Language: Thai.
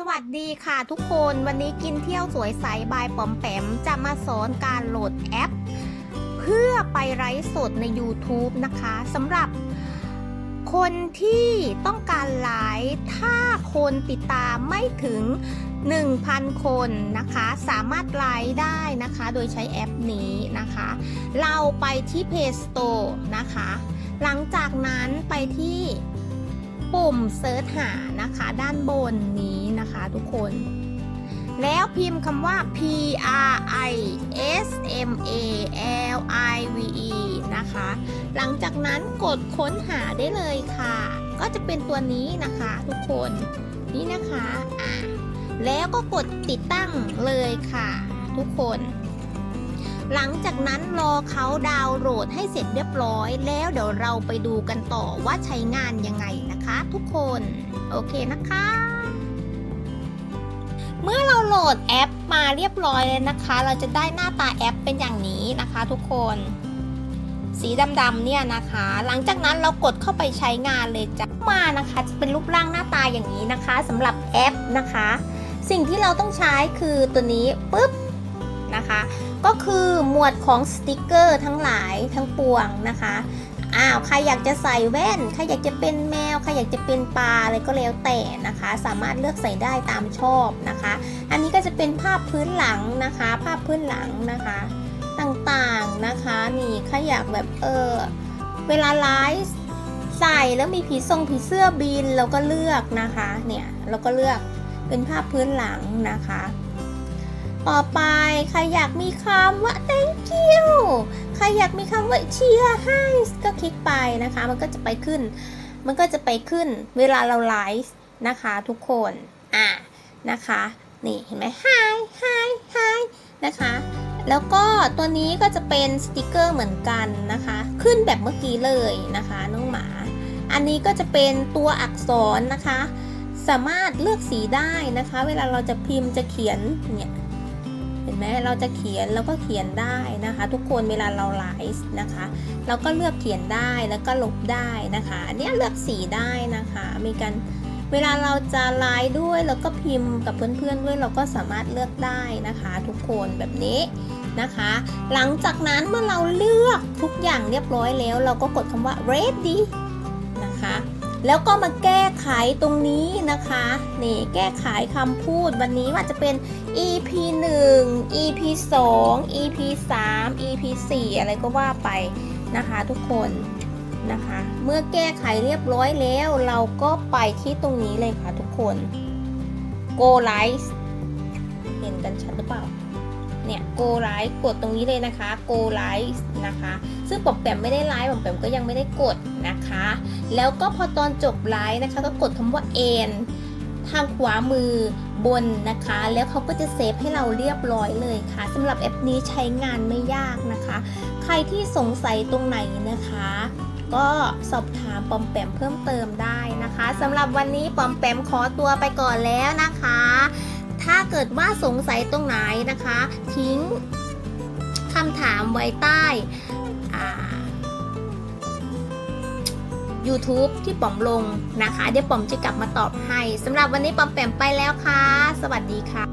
สวัสดีค่ะทุกคนวันนี้กินเที่ยวสวยใสบายปอมแปมจะมาสอนการโหลดแอป เพื่อไปไลฟ์สดใน YouTube นะคะสำหรับคนที่ต้องการไลฟ์ถ้าคนติดตามไม่ถึง 1,000 คนนะคะ สามารถไลฟ์ได้นะคะ โดยใช้แอปนี้นะคะ เราไปที่ Play Store นะคะ หลังจากนั้นไปที่ ปุ่มเซิร์ชหานะคะ ด้านบนนี้นะคะทุกคน แล้วพิมพ์คำว่า P R I S M A L I V E นะคะ หลังจากนั้นกดค้นหาได้เลยค่ะ ก็จะเป็นตัวนี้นะคะทุกคนนี่นะคะอะแล้วก็กดติดตั้งเลยค่ะ ทุกคน หลังจากนั้นรอเขาดาวน์โหลดให้เสร็จเรียบร้อย แล้วเดี๋ยวเราไปดูกันต่อว่าใช้งานยังไงนะคะ ทุกคน โอเคนะคะ เมื่อเราโหลดแอปมาเรียบร้อยเลยนะคะ เราจะได้หน้าตาแอปเป็นอย่างนี้นะคะ ทุกคน สีดำๆเนี่ยนะคะ หลังจากนั้นเรากดเข้าไปใช้งานเลยจ้ะมานะคะจะเป็นรูปร่างหน้าตาอย่างนี้นะคะสำหรับแอปนะคะ สิ่งที่เราต้องใช้คือตัวนี้ปุ๊บ นะคะ ก็คือหมวดของสติกเกอร์ทั้งหลายทั้งปวงนะคะอ้าวใครอยากจะใส่แว่น ใครอยากจะเป็นแมว ใครอยากจะเป็นปลาอะไรก็แล้วแต่นะคะ สามารถเลือกใส่ได้ตามชอบนะคะ อันนี้ก็จะเป็นภาพพื้นหลังนะคะ ภาพพื้นหลังนะคะ ต่างๆนะคะนี่ใครอยากแบบเออเวลาไลฟ์ใส่แล้วมีผีทรงผีเสื้อบินเราก็เลือกนะคะเนี่ยเราก็เลือกเป็นภาพพื้นหลังนะคะ ต่อไปใครอยากมีคำว่า thank you ใครอยากมีคำว่าเชียร์ให้ก็คลิกไปนะคะ มันก็จะไปขึ้น มันก็จะไปขึ้นเวลาเราไลฟ์นะคะทุกคน อะนะคะ นี่เห็นไหม hi hi hi นะคะ แล้วก็ตัวนี้ก็จะเป็นสติกเกอร์เหมือนกันนะคะ ขึ้นแบบเมื่อกี้เลยนะคะน้องหมา อันนี้ก็จะเป็นตัวอักษรนะคะ สามารถเลือกสีได้นะคะ เวลาเราจะพิมพ์จะเขียนเนี่ย เห็นไหมเราจะเขียนเราก็เขียนได้นะคะ ทุกคนเวลาเราไลฟ์นะคะ เราก็เลือกเขียนได้แล้วก็ลบได้นะคะอันนี้เลือกสีได้นะคะ มีการเวลาเราจะไลฟ์ด้วยแล้วก็พิมพ์กับเพื่อนๆด้วยเราก็สามารถเลือกได้นะคะ ทุกคนแบบนี้นะคะ หลังจากนั้นเมื่อเราเลือกทุกอย่างเรียบร้อยแล้ว เราก็กดคำว่า ready แล้วก็มาแก้ไขตรงนี้นะคะ นี่แก้ไขคำพูดวันนี้ว่าจะเป็น EP 1 EP 2 EP 3 EP 4 อะไรก็ว่าไปนะคะทุกคนนะคะ เมื่อแก้ไขเรียบร้อยแล้ว เราก็ไปที่ตรงนี้เลยค่ะทุกคน Go Live เห็นกันชัดหรือเปล่า เนี่ย Go Live กดตรงนี้เลยนะคะ Go Live นะคะ ซึ่งปอมแปมไม่ได้ไลฟ์ปอมแปมก็ยังไม่ได้กดนะคะ แล้วก็พอตอนจบไลฟ์นะคะก็กดคำว่า end ทางขวามือบนนะคะ แล้วเขาก็จะเซฟให้เราเรียบร้อยเลยค่ะสำหรับแอปนี้ใช้งานไม่ยากนะคะ ใครที่สงสัยตรงไหนนะคะ ก็สอบถามปอมแปมเพิ่มเติมได้นะคะสำหรับวันนี้ปอมแปมขอตัวไปก่อนแล้วนะคะ ถ้าเกิดว่าสงสัยตรงไหนนะคะ ทิ้งคำถามไว้ใต้ YouTube ที่ป๋อมลงนะคะ เดี๋ยวป๋อมจะกลับมาตอบให้สำหรับวันนี้ป๋อมแปมไปแล้วค่ะ สวัสดีค่ะ